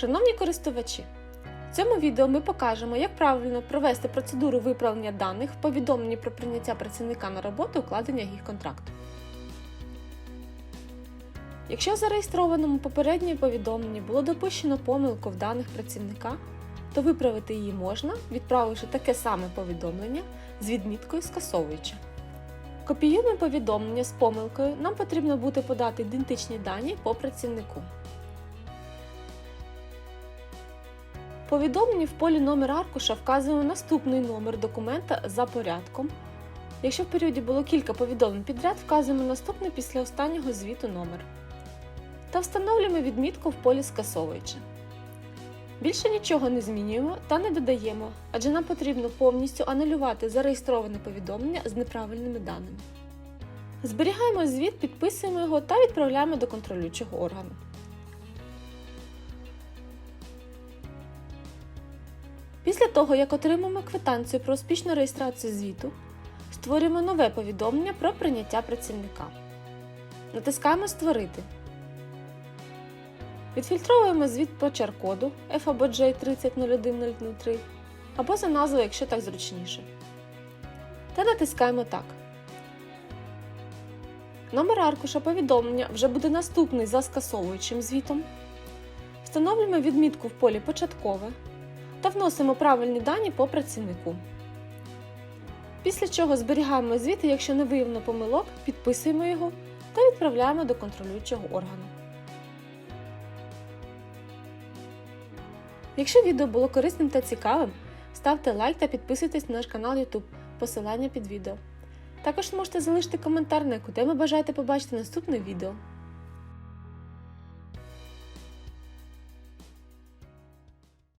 Шановні користувачі, в цьому відео ми покажемо, як правильно провести процедуру виправлення даних в повідомленні про прийняття працівника на роботу укладення їх контракту. Якщо в зареєстрованому попередньому повідомленні було допущено помилку в даних працівника, то виправити її можна, відправивши таке саме повідомлення з відміткою скасовуючи. Копіюємо повідомлення з помилкою, нам потрібно буде подати ідентичні дані по працівнику. Повідомленні в полі номер аркуша вказуємо наступний номер документа за порядком. Якщо в періоді було кілька повідомлень підряд, вказуємо наступний після останнього звіту номер. Та встановлюємо відмітку в полі скасовуючи. Більше нічого не змінюємо та не додаємо, адже нам потрібно повністю анулювати зареєстроване повідомлення з неправильними даними. Зберігаємо звіт, підписуємо його та відправляємо до контролюючого органу. Після того, як отримаємо квитанцію про успішну реєстрацію звіту, створюємо нове повідомлення про прийняття працівника. Натискаємо Створити. Відфільтровуємо звіт по чар-коду F або J 3001003 або за назвою, якщо так зручніше. Та натискаємо Так. Номер аркуша повідомлення вже буде наступний за скасовуючим звітом. Встановлюємо відмітку в полі Початкове та вносимо правильні дані по працівнику. Після чого зберігаємо звіт, і якщо не виявлено помилок, підписуємо його та відправляємо до контролюючого органу. Якщо відео було корисним та цікавим, ставте лайк та підписуйтесь на наш канал YouTube, посилання під відео. Також можете залишити коментар, на яку тему бажаєте побачити наступне відео.